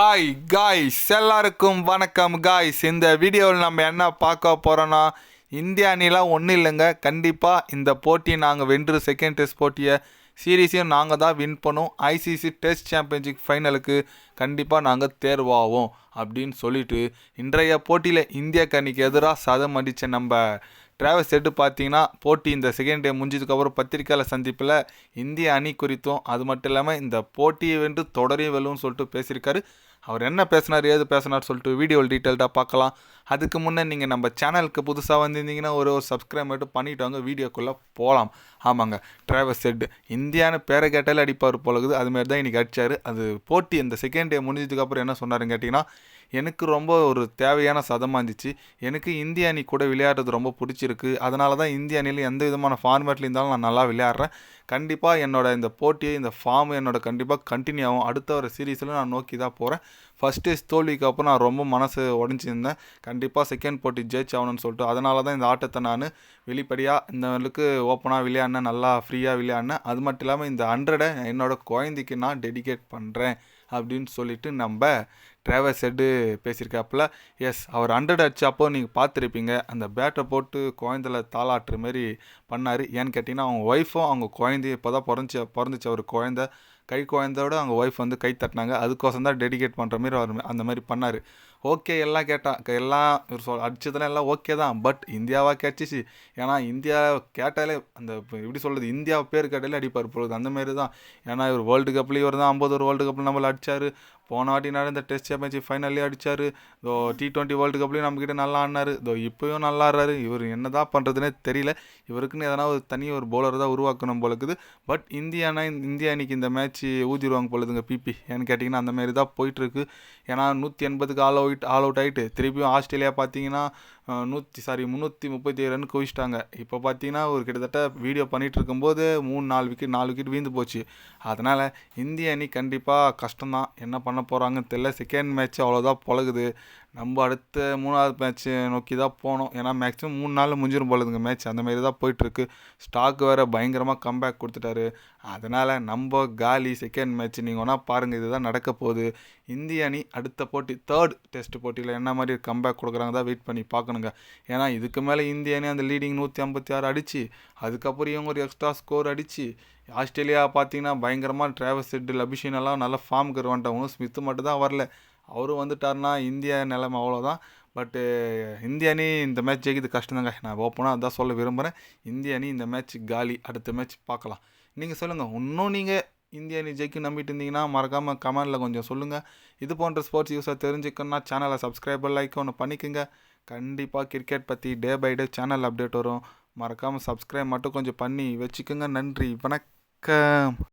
Hi guys எல்லாருக்கும் வணக்கம் guys இந்த வீடியோவில் நம்ம என்ன பார்க்க போகிறோன்னா இந்தியா அணிலாம் ஒன்றும் இல்லைங்க. கண்டிப்பாக இந்த போட்டியை நாங்கள் வென்று செகண்ட் டெஸ்ட் போட்டியை சீரீஸையும் நாங்கள் தான் வின் பண்ணோம். ஐசிசி டெஸ்ட் சாம்பியன்ஷிப் ஃபைனலுக்கு கண்டிப்பாக நாங்கள் தேர்வாவோம் அப்படின்னு சொல்லிட்டு இன்றைய போட்டியில் இந்திய கணிக்கு எதிராக சதம் அடித்த நம்ம டிராவல்ஸ் செட்டு பார்த்தீங்கன்னா போட்டி இந்த செகண்ட் டே முடிஞ்சதுக்கப்புறம் பத்திரிக்கையாளர் சந்திப்பில் இந்திய அணி குறித்தும் அது மட்டும் இல்லாமல் இந்த போட்டியை வென்று தொடரையும் வெல்லும்னு சொல்லிட்டு பேசியிருக்காரு. அவர் என்ன பேசினார் ஏது பேசினார் சொல்லிட்டு வீடியோவில் டீட்டெயில்டாக பார்க்கலாம். அதுக்கு முன்னே நீங்கள் நம்ம சேனலுக்கு புதுசாக வந்திருந்தீங்கன்னா ஒரு ஒரு சப்ஸ்கிரைப் மட்டும் பண்ணிட்டு வாங்க வீடியோக்குள்ளே போகலாம் ஆமாங்க டிராவல்ஸ் செட் இந்தியான்னு பேரை கேட்டாலே அடிப்பார் போலகுது அதுமாரி தான் இன்றைக்கி அடித்தார் அது போட்டி இந்த செகண்ட் டே முடிஞ்சதுக்கப்புறம் என்ன சொன்னாருன்னு கேட்டிங்கன்னா எனக்கு ரொம்ப ஒரு தேவையான சதமாக இருந்துச்சு எனக்கு இந்திய அணி கூட விளையாடுறது ரொம்ப பிடிச்சிருக்கு. அதனால தான் இந்திய அணியில் எந்த விதமான ஃபார்மேட்டில் இருந்தாலும் நான் நல்லா விளையாடுறேன். கண்டிப்பாக என்னோடய இந்த போட்டியை இந்த ஃபார்ம் என்னோடய கண்டிப்பாக கண்டினியூ ஆகும். அடுத்த ஒரு சீரீஸில் நான் நோக்கி தான் போகிறேன் ஃபஸ்ட் டேஸ் தோல்விக்கு அப்புறம் நான் ரொம்ப மனசு உடஞ்சிருந்தேன். கண்டிப்பாக செகண்ட் போட்டி ஜெயிச் ஆகணும்னு சொல்லிட்டு அதனால தான் இந்த ஆட்டத்தை நான் வெளிப்படையாக இந்த அளவுக்கு ஓப்பனாக விளையாடினேன். நல்லா ஃப்ரீயாக விளையாடினேன். அது மட்டும் இல்லாமல் இந்த ஹண்ட்ரடை என்னோட குழந்தைக்கு நான் டெடிகேட் பண்ணுறேன் அப்படின்னு சொல்லிட்டு நம்ம டிராவல் செட்டு பேசியிருக்காப்புல எஸ் அவர் ஹண்ட்ரட் அடிச்சப்போ நீங்கள் பார்த்துருப்பீங்க. அந்த பேட்டை போட்டு குழந்தைல தாளாட்டுற மாதிரி பண்ணார். ஏன்னு கேட்டிங்கன்னா அவங்க ஒய்ஃபும் அவங்க குழந்தைய இப்போ தான் பிறந்துச்சு பிறந்துச்சு. அவர் குழந்த. கை குழந்தையோட அவங்க ஒய்ஃப் வந்து கை தட்டினாங்க. அதுக்கோசம் தான் டெடிகேட் பண்ணுற மாதிரி அவர் அந்த மாதிரி பண்ணார். ஓகே எல்லாம் கேட்டால் எல்லாம் இவர் சொல் அடிச்சதெல்லாம் எல்லாம் ஓகே தான். பட் இந்தியாவாக கேட்டுச்சு. ஏன்னா இந்தியா கேட்டாலே அந்த எப்படி சொல்கிறது இந்தியா பேர் கேட்டாலே அடிப்பார் பொழுது அந்த மாதிரி தான். ஏன்னா இவர் வேர்ல்டு கப்லேயும் இவர் தான் ஐம்பது ஒரு வேர்ல்டு கப்பில் நம்மளை அடித்தார் போன வாட்டி நடந்த டெஸ்ட் சாம்பியன்ஷிப் ஃபைனல்லே அடித்தார் இதோ டி டுவெண்ட்டி வேர்ல்டு கப்லேயும் நம்மக்கிட்ட நல்லா ஆடினார். இதோ இப்போயும் நல்லா ஆடுறாரு. இவர் என்ன தான் பண்ணுறதுனே தெரியல. இவருக்குன்னு எதனா ஒரு தனி ஒரு பவுலர் தான் உருவாக்கணும் போல இருக்குது. பட் இந்தியானா இந்திய அன்னைக்கு இந்த மேட்ச் ஊதிடுவாங்க போலதுங்க பிபி ஏன்னு கேட்டிங்கன்னா அந்தமாரி தான் போயிட்டுருக்கு ஏன்னா நூற்றி எண்பதுக்கு ஆல் அவுட் ஆல் அவுட் ஆகிட்டு திருப்பியும் ஆஸ்திரேலியா பார்த்தீங்கன்னா நூற்றி சாரி முந்நூற்றி முப்பத்தி ஏழு ரன் குவிச்சிட்டாங்க. இப்போ பார்த்தீங்கன்னா ஒரு கிட்டத்தட்ட வீடியோ பண்ணிகிட்டு இருக்கும்போது மூணு நாலு விக்கெட் நாலு விக்கெட் வீழ்ந்து போச்சு. அதனால் இந்திய அணி கண்டிப்பாக கஷ்டம்தான். என்ன பண்ண போகிறாங்கன்னு தெரியல. செகண்ட் மேட்ச் அவ்வளோதான் பழகுது. நம்ம அடுத்த மூணாவது மேட்ச்சை நோக்கி தான் போனோம். ஏன்னா மேக்ஸிமம் மூணு நாளில் முடிஞ்சிடும் போலதுங்க மேட்ச் அந்த மாதிரி தான் போயிட்டுருக்கு ஸ்டாக் வேறு பயங்கரமாக கம்பேக் கொடுத்துட்டாரு. அதனால் நம்ம காலி செகண்ட் மேட்ச் நீங்கள் வேணால் பாருங்கள் இதுதான் நடக்க போகுது. இந்திய அணி அடுத்த போட்டி தேர்ட் டெஸ்ட் போட்டியில் என்ன மாதிரி கம்பேக் கொடுக்குறாங்க தான் வெயிட் பண்ணி பார்க்கணுங்க. ஏன்னா இதுக்கு மேலே இந்திய அணி அந்த லீடிங் நூற்றி ஐம்பத்தி ஆறு அடித்து அதுக்கப்புறம் இவங்க ஒரு எக்ஸ்ட்ரா ஸ்கோர் அடித்து ஆஸ்திரேலியா பார்த்தீங்கன்னா பயங்கரமாக டிராவல் செட்டில் அபிஷேன் எல்லாம் நல்ல ஃபார்முக்கு வந்துட்டாங்க ஸ்மித்து மட்டும் தான் வரல. அவரும் வந்துட்டார்னா இந்தியா நிலைமை அவ்வளோதான் பட்டு இந்திய அணி இந்த மேட்ச் ஜெயிக்கிறது கஷ்டம்தாங்க. நான் ஓப்பனாக அதான் சொல்ல விரும்புகிறேன் இந்திய அணி இந்த மேட்ச் காலி. அடுத்த மேட்ச் பார்க்கலாம். நீங்கள் சொல்லுங்கள் இன்னும் நீங்கள் இந்திய அணி ஜெயிக்க நம்பிட்டு இருந்தீங்கன்னா மறக்காமல் கமெண்டில் கொஞ்சம் சொல்லுங்கள் இது போன்ற ஸ்போர்ட்ஸ் யூஸாக தெரிஞ்சுக்கணும்னா சேனலை சப்ஸ்கிரைபர் லைக் ஒன்று பண்ணிக்கோங்க. கண்டிப்பாக கிரிக்கெட் பற்றி day by day channel update வரும். மறக்காமல் சப்ஸ்கிரைப் மட்டும் கொஞ்சம் பண்ணி வச்சுக்கோங்க. நன்றி. வணக்கம்.